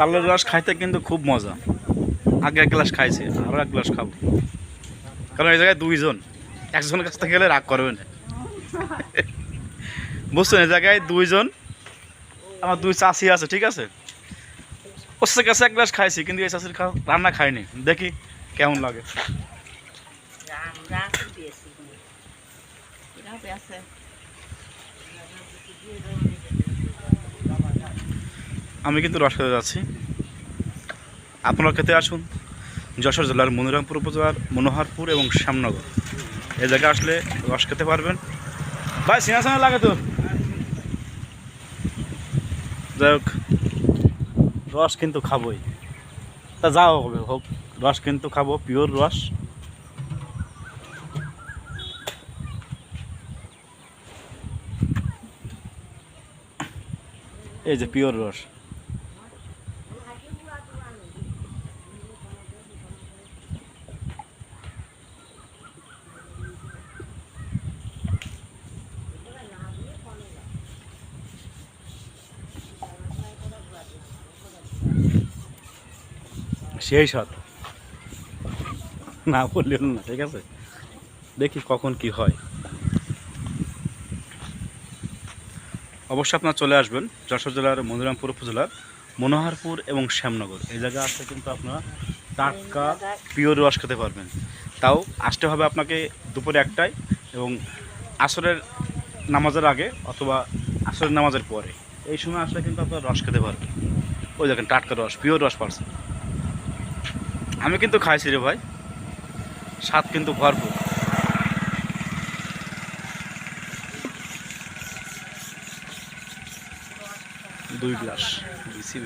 তালের রস খাইতে কিন্তু খুব মজা। আগে এক গ্লাস খাইছি আরও এক গ্লাস খাব। কারণ এই জায়গায় দুইজন, একজনের কাছ থেকে গেলে রাগ করবে না। বুঝছেন, এই জায়গায় দুইজন, আমার দুই চাষি আছে, ঠিক আছে? ওর কাছে এক গ্লাস খাইছি, কিন্তু এই চাষির রান্না খাইনি। দেখি কেমন লাগে রান্না দিয়েছি এরাও আছে আমি কিন্তু রস খেতে যাচ্ছি। আপনারা খেতে আসুন। যশোর জেলার মনিরামপুর উপজেলার মনোহরপুর এবং শ্যামনগর। এ জায়গায় আসলে রস খেতে পারবেন। ভাই সিংহাসনে লাগে তো যাই হোক, রস কিন্তু খাবোই। তা যাও হবে, হোক। রস কিন্তু খাব পিওর রস। এই যে পিওর রস। সেই সাথ না বললেও না, ঠিক আছে? দেখি কখন কি হয়। অবশ্যই আপনার চলে আসবেন, যশোর জেলার মধুরামপুর উপজেলার মনোহারপুর এবং শ্যামনগর। এই জায়গায় আসলে কিন্তু আপনারা টাটকা পিওর রস খেতে পারবেন। তাও আসতে হবে আপনাকে দুপুরে একটাই এবং আসরের নামাজের আগে অথবা আসরের নামাজের পরে। এই সময় আসলে কিন্তু আপনারা রস খেতে পারবেন। ওই দেখেন টাটকা রস পিওর রস পারছেন। আমি কিন্তু খাইছি রে ভাই। স্বাদ কিন্তু ভরপুর। দুই গ্লাস। দিছি।